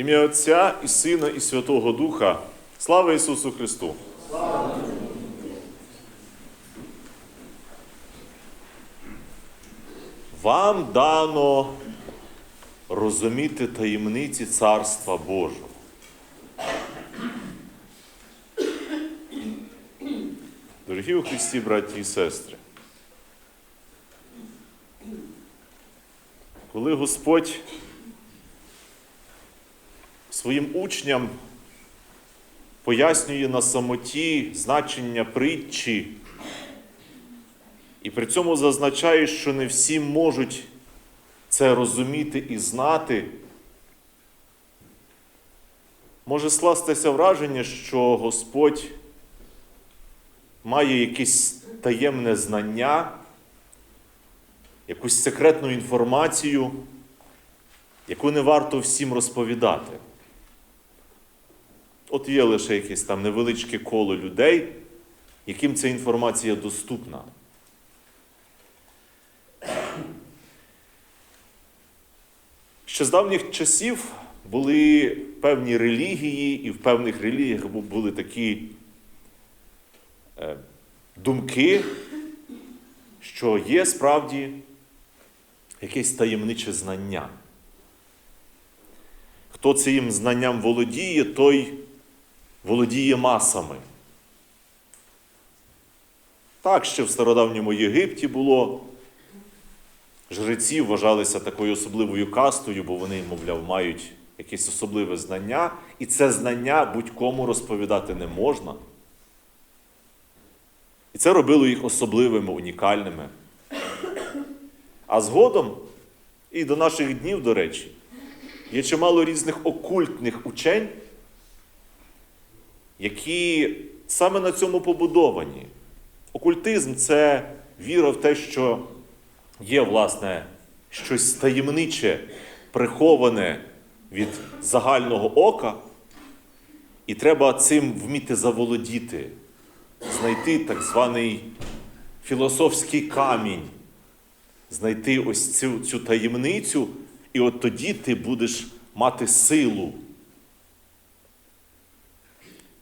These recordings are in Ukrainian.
Ім'я Отця і Сина, і Святого Духа. Слава Ісусу Христу! Вам дано розуміти таємниці Царства Божого. Дорогі у Христі, браті і сестри, коли Господь своїм учням пояснює на самоті значення притчі, і при цьому зазначає, що не всі можуть це розуміти і знати, може скластися враження, що Господь має якесь таємне знання, якусь секретну інформацію, яку не варто всім розповідати. От є лише якесь там невеличке коло людей, яким ця інформація доступна. Ще з давніх часів були певні релігії, і в певних релігіях були такі е, думки, що є справді якесь таємниче знання. Хто цим знанням володіє, той володіє масами. Так ще в стародавньому Єгипті було. Жреці вважалися такою особливою кастою, бо вони, мовляв, мають якесь особливе знання, і це знання будь-кому розповідати не можна. І це робило їх особливими, унікальними. А згодом, і до наших днів, до речі, є чимало різних окультних учень, які саме на цьому побудовані. Окультизм це віра в те, що є, власне, щось таємниче, приховане від загального ока, і треба цим вміти заволодіти, знайти так званий філософський камінь, знайти ось цю, цю таємницю, і от тоді ти будеш мати силу.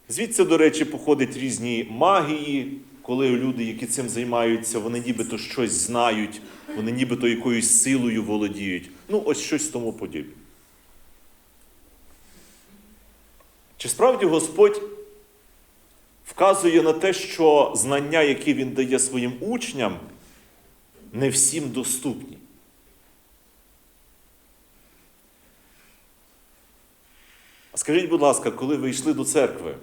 Звідси, до речі, походять різні магії, коли люди, які цим займаються, вони нібито щось знають, вони нібито якоюсь силою володіють. Ну, ось щось тому подібне. Чи справді Господь вказує на те, що знання, які Він дає своїм учням, не всім доступні? А скажіть, будь ласка, коли ви йшли до церкви,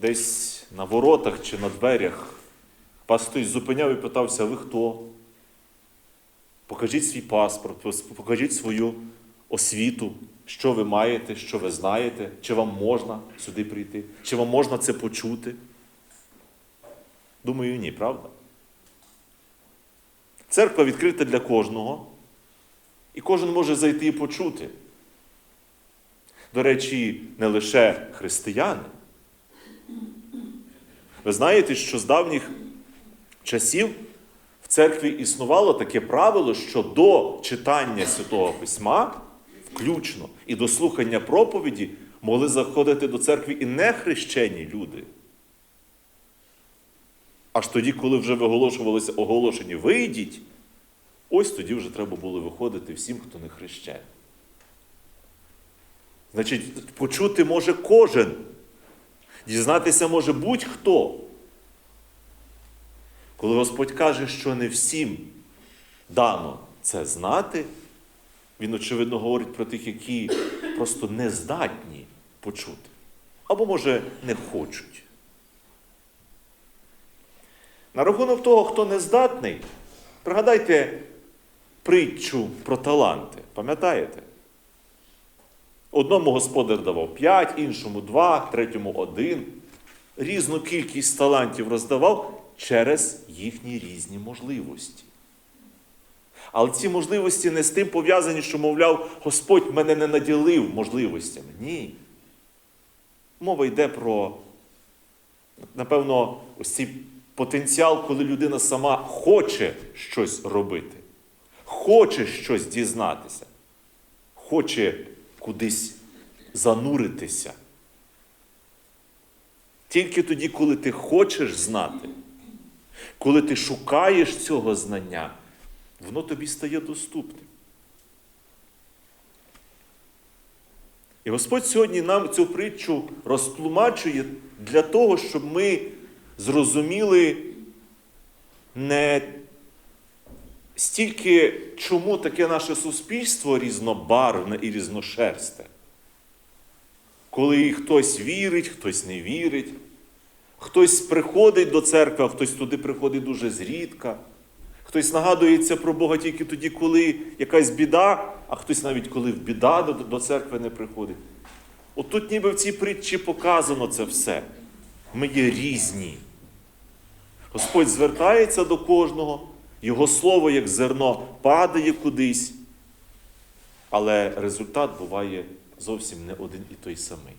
десь на воротах чи на дверях, вас зупиняв і питався, ви хто? Покажіть свій паспорт, покажіть свою освіту, що ви маєте, що ви знаєте, чи вам можна сюди прийти, чи вам можна це почути. Думаю, ні, правда? Церква відкрита для кожного, і кожен може зайти і почути. До речі, не лише християни. Ви знаєте, що з давніх часів в церкві існувало таке правило, що до читання Святого Письма, включно і до слухання проповіді, могли заходити до церкви і нехрещені люди. Аж тоді, коли вже виголошувалося оголошення вийдіть, ось тоді вже треба було виходити всім, хто не хрещений. Значить, почути може кожен, дізнатися може будь-хто. Коли Господь каже, що не всім дано це знати, Він, очевидно, говорить про тих, які просто не здатні почути. Або, може, не хочуть. На рахунок того, хто не здатний, пригадайте притчу про таланти. Пам'ятаєте? Одному господар давав п'ять, іншому два, третьому один. Різну кількість талантів роздавав через їхні різні можливості. Але ці можливості не з тим пов'язані, що, мовляв, Господь мене не наділив можливостями. Ні. Мова йде про, напевно, ось цей потенціал, коли людина сама хоче щось робити, хоче щось дізнатися, хоче кудись зануритися. Тільки тоді, коли ти хочеш знати, коли ти шукаєш цього знання, воно тобі стає доступним. І Господь сьогодні нам цю притчу розтлумачує для того, щоб ми зрозуміли не стільки, чому таке наше суспільство різнобарвне і різношерсте. Коли хтось вірить, хтось не вірить, хтось приходить до церкви, а хтось туди приходить дуже зрідка. Хтось нагадується про Бога тільки тоді, коли якась біда, а хтось навіть коли в біда до, церкви не приходить. От ніби в цій притчі показано це все. Ми є різні. Господь звертається до кожного, Його слово, як зерно, падає кудись, але результат буває зовсім не один і той самий.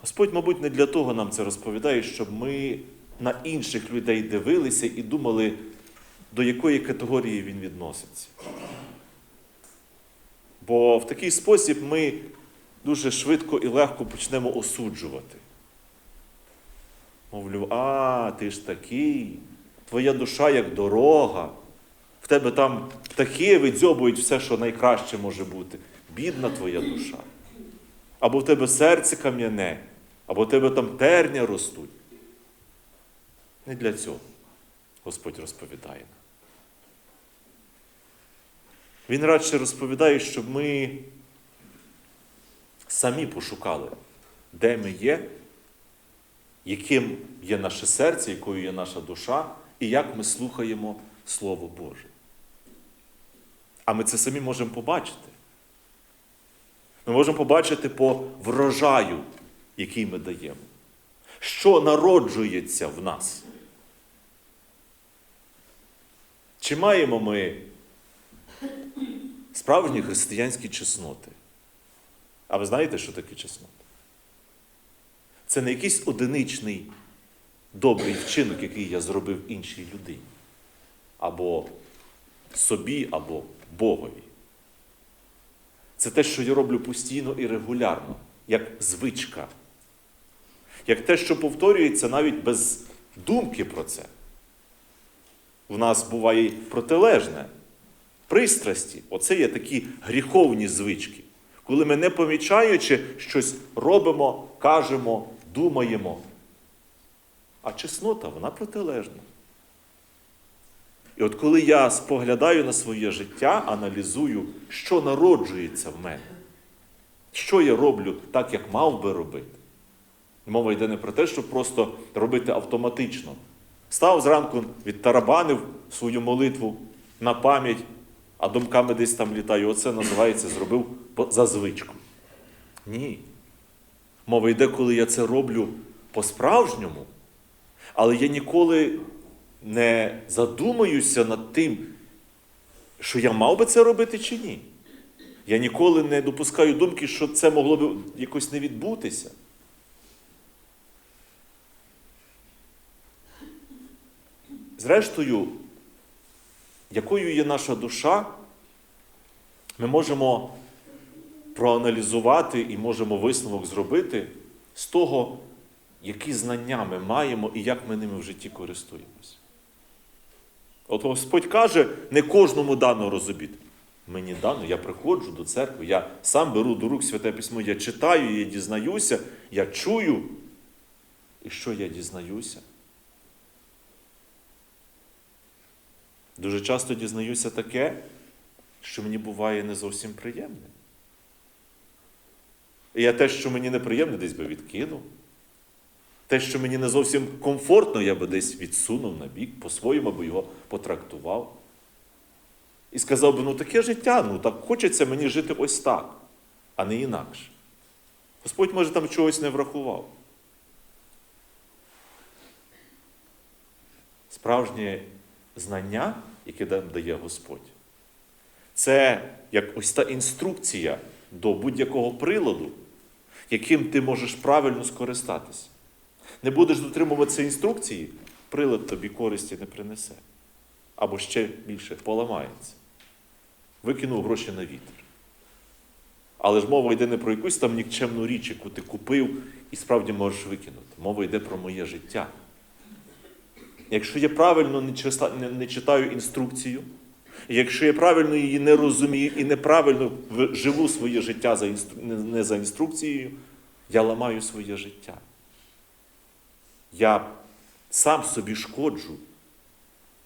Господь, мабуть, не для того нам це розповідає, щоб ми на інших людей дивилися і думали, до якої категорії він відноситься. Бо в такий спосіб ми дуже швидко і легко почнемо осуджувати. Мовлю, а, ти ж такий, твоя душа як дорога, в тебе там птахи видзьобують все, що найкраще може бути. Бідна твоя душа. Або в тебе серце кам'яне, або в тебе там терня ростуть. Не для цього Господь розповідає. Він радше розповідає, щоб ми самі пошукали, де ми є, яким є наше серце, якою є наша душа, і як ми слухаємо Слово Боже. А ми це самі можемо побачити. Ми можемо побачити по врожаю, який ми даємо. Що народжується в нас? Чи маємо ми справжні християнські чесноти? А ви знаєте, що таке чеснота? Це не якийсь одиничний добрий вчинок, який я зробив іншій людині. Або собі, або Богові. Це те, що я роблю постійно і регулярно, як звичка. Як те, що повторюється навіть без думки про це. В нас буває протилежне. Пристрасті. Оце є такі гріховні звички. Коли ми не помічаючи щось робимо, кажемо, думаємо. А чеснота, вона протилежна. І от коли я споглядаю на своє життя, аналізую, що народжується в мене, що я роблю так, як мав би робити. Мова йде не про те, щоб просто робити автоматично. Став зранку, відтарабанив свою молитву на пам'ять, а думками десь там літаю. Оце називається зробив за звичку. Ні. Мова йде, коли я це роблю по-справжньому, але я ніколи не задумаюся над тим, що я мав би це робити чи ні. Я ніколи не допускаю думки, що це могло б якось не відбутися. Зрештою, якою є наша душа, ми можемо проаналізувати і можемо висновок зробити з того, які знання ми маємо і як ми ними в житті користуємося. От Господь каже, не кожному дано розуміти. Мені дано, я приходжу до церкви, я сам беру до рук Святе Письмо, я читаю, я дізнаюся, я чую. І що я дізнаюся? Дуже часто дізнаюся таке, що мені буває не зовсім приємне. Я те, що мені неприємне, десь би відкинув. Те, що мені не зовсім комфортно, я би десь відсунув на бік, по-своєму би його потрактував. І сказав би, ну таке життя, ну так хочеться мені жити ось так, а не інакше. Господь, може, там чогось не врахував. Справжнє знання, яке нам дає Господь, це як ось та інструкція до будь-якого приладу, яким ти можеш правильно скористатися. Не будеш дотримуватися інструкції, прилад тобі користі не принесе. Або ще більше поламається. Викинув гроші на вітер. Але ж мова йде не про якусь там нікчемну річ, яку ти купив і справді можеш викинути. Мова йде про моє життя. Якщо я правильно не, читаю інструкцію, якщо я правильно її не розумію і неправильно живу своє життя за інстру... не- за інструкцією, я ламаю своє життя. Я сам собі шкоджу.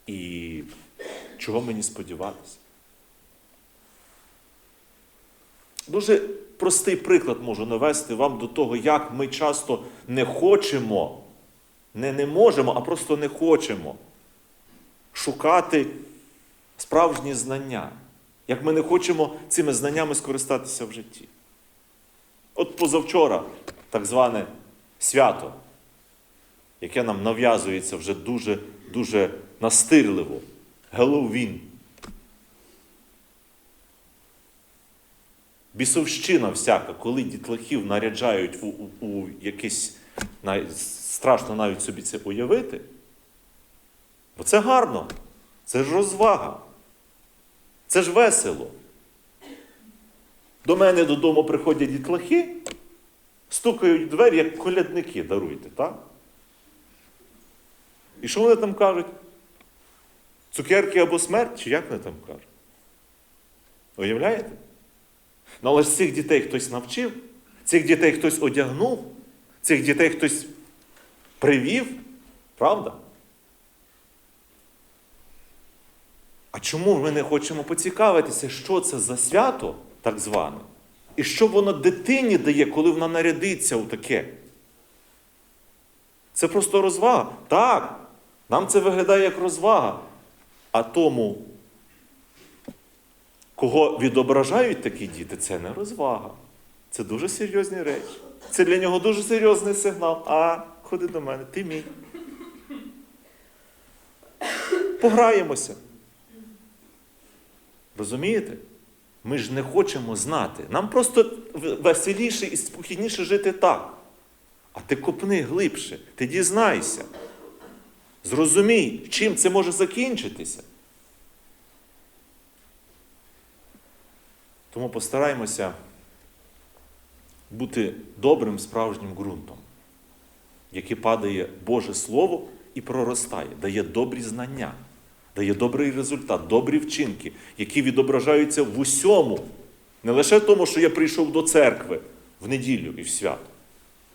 І чого мені сподіватися? Дуже простий приклад можу навести вам до того, як ми часто не хочемо, не не можемо, а просто не хочемо шукати справжні знання. Як ми не хочемо цими знаннями скористатися в житті. От позавчора, так зване свято, яке нам нав'язується вже дуже, дуже настирливо. Геловін. Бісовщина всяка, коли дітлахів наряджають у, у, у якесь страшно навіть собі це уявити. Бо це гарно, це ж розвага, це ж весело. До мене додому приходять дітлахи, стукають в двері, як колядники даруйте, так? І що вони там кажуть? Цукерки або смерть, чи як вони там кажуть? Уявляєте? Ну, але ж цих дітей хтось навчив, цих дітей хтось одягнув, цих дітей хтось привів, правда? А чому ми не хочемо поцікавитися, що це за свято, так зване, і що воно дитині дає, коли вона нарядиться у таке? Це просто розвага. Так, нам це виглядає як розвага. А тому, кого відображають такі діти, це не розвага. Це дуже серйозні речі. Це для нього дуже серйозний сигнал. А, ходи до мене, ти мій. Пограємося. Розумієте? Ми ж не хочемо знати. Нам просто веселіше і спокійніше жити так. А ти копни глибше, ти дізнайся. Зрозумій, чим це може закінчитися. Тому постараємося бути добрим справжнім ґрунтом, який падає Боже Слово і проростає, дає добрі знання, дає добрий результат, добрі вчинки, які відображаються в усьому. Не лише в тому, що я прийшов до церкви в неділю і в свято.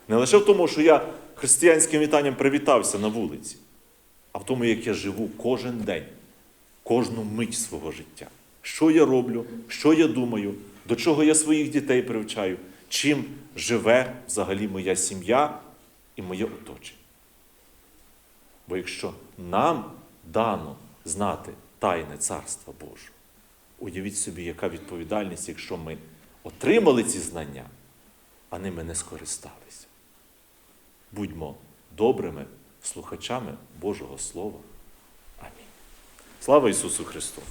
Не лише в тому, що я християнським вітанням привітався на вулиці, а в тому, як я живу кожен день, кожну мить свого життя. Що я роблю, що я думаю, до чого я своїх дітей привчаю, чим живе взагалі моя сім'я і моє оточення. Бо якщо нам дано знати тайне Царства Божого, уявіть собі, яка відповідальність, якщо ми отримали ці знання, а ними не скористалися. Будьмо добрими слухачами Божого Слова. Амінь. Слава Ісусу Христу!